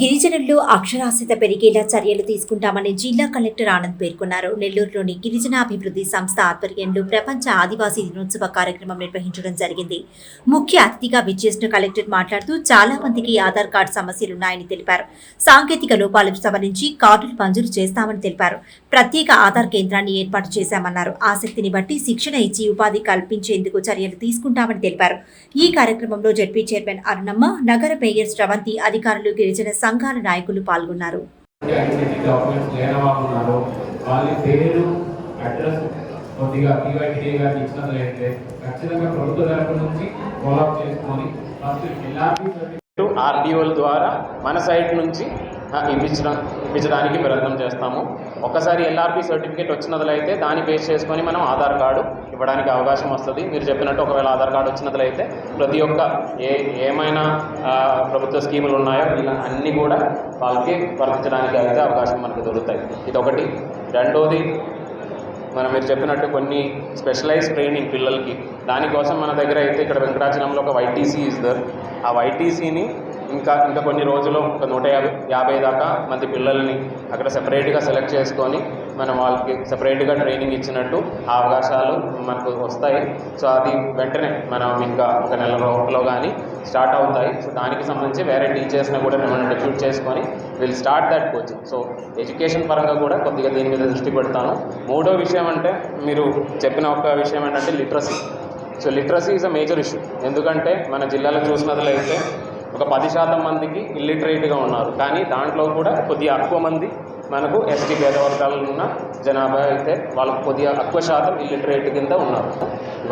గిరిజనుల్లో అక్షరాస్యత పెరిగేలా చర్యలు తీసుకుంటామని జిల్లా కలెక్టర్ ఆనంద్ పేర్కొన్నారు. నెల్లూరులోని గిరిజనాభివృద్ధి సంస్థ ఆధ్వర్యంలో ప్రపంచ ఆదివాసీ దినోత్సవ కార్యక్రమం నిర్వహించడం జరిగింది. ముఖ్య అతిథిగా విచ్చేసిన కలెక్టర్ మాట్లాడుతూ చాలా మందికి ఆధార్ కార్డు సమస్యలున్నాయని తెలిపారు. సాంకేతిక లోపాలు సవరించి కార్డులు మంజూరు చేస్తామని తెలిపారు. ప్రత్యేక ఆధార్ కేంద్రాన్ని ఏర్పాటు చేశామన్నారు. ఆసక్తిని బట్టి శిక్షణ ఇచ్చి ఉపాధి కల్పించేందుకు చర్యలు తీసుకుంటామని తెలిపారు. ఈ కార్యక్రమంలో జడ్పీ చైర్మన్ అరుణమ్మ నగర మేయర్ శ్రవంతి అధికారులు గిరిజన సంఘాల నాయకులు పాల్గొన్నారు. కొద్దిగా గారికి ఇచ్చినట్లయితే ఖచ్చితంగా ప్రభుత్వ తరపు నుంచి చేసుకొని ఫస్ట్ ఆర్డీఓల ద్వారా మన సైట్ నుంచి ఇప్పించడం ఇప్పించడానికి ప్రయత్నం చేస్తాము. ఒక్కసారి ఎల్ఆర్పి సర్టిఫికేట్ వచ్చినట్లయితే దాన్ని బేస్ చేసుకొని మనం ఆధార్ కార్డు ఇవ్వడానికి అవకాశం వస్తుంది. మీరు చెప్పినట్టు ఒకవేళ ఆధార్ కార్డు వచ్చినట్లయితే ప్రతి ఒక్క ఏ ఏమైనా ప్రభుత్వ స్కీములు ఉన్నాయో ఇలా అన్నీ కూడా వాళ్ళకి వర్తించడానికి అయితే అవకాశం మనకు దొరుకుతాయి. ఇది ఒకటి రెండోది మనం మీరు చెప్పినట్టు కొన్ని స్పెషలైజ్ ట్రైనింగ్ పిల్లలకి. దానికోసం మన దగ్గర అయితే ఇక్కడ వెంకటాచలంలో ఒక వైటీసీ ఇస్ దర్ ఆ వైటీసీని ఇంకా ఇంకా కొన్ని రోజులు ఒక నూట యాభై యాభై దాకా మంది పిల్లల్ని అక్కడ సెపరేట్గా సెలెక్ట్ చేసుకొని మనం వాళ్ళకి సెపరేట్గా ట్రైనింగ్ ఇచ్చినట్టు ఆ అవకాశాలు మనకు వస్తాయి. సో అది వెంటనే మనం ఇంకా ఒక నెల రోజుల్లో కానీ స్టార్ట్ అవుతాయి. సో దానికి సంబంధించి వేరే టీచర్స్ని కూడా మనం డెప్యూట్ చేసుకొని will start that coaching so education పరంగా కూడా కొద్దిగా దీని మీద దృష్టి పెడతాను. మూడో విషయం అంటే మీరు చెప్పిన ఒక విషయం ఏంటంటే literacy so literacy is a major issue ఎందుకంటే మన జిల్లాలో చూసినట్లయితే ఒక పది శాతం మందికి ఇల్లిటరేట్గా ఉన్నారు. కానీ దాంట్లో కూడా కొద్దిగా ఎక్కువ మంది మనకు ఎస్టీ పేద వర్గాలలో ఉన్న జనాభా అయితే వాళ్ళకు కొద్దిగా ఎక్కువ శాతం ఇల్లిటరేట్ కింద ఉన్నారు.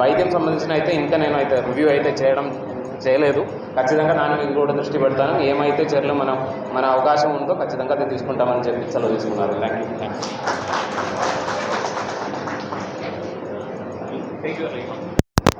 వైద్యం సంబంధించిన అయితే ఇంకా నేను అయితే రివ్యూ అయితే చేయడం చేయలేదు. ఖచ్చితంగా దాని మీద కూడా దృష్టి పెడతాను. ఏమైతే చర్యలు మనం మన అవకాశం ఉందో ఖచ్చితంగా అది తీసుకుంటామని చెప్పి సెలవు తీసుకున్నారు. Thank you thank you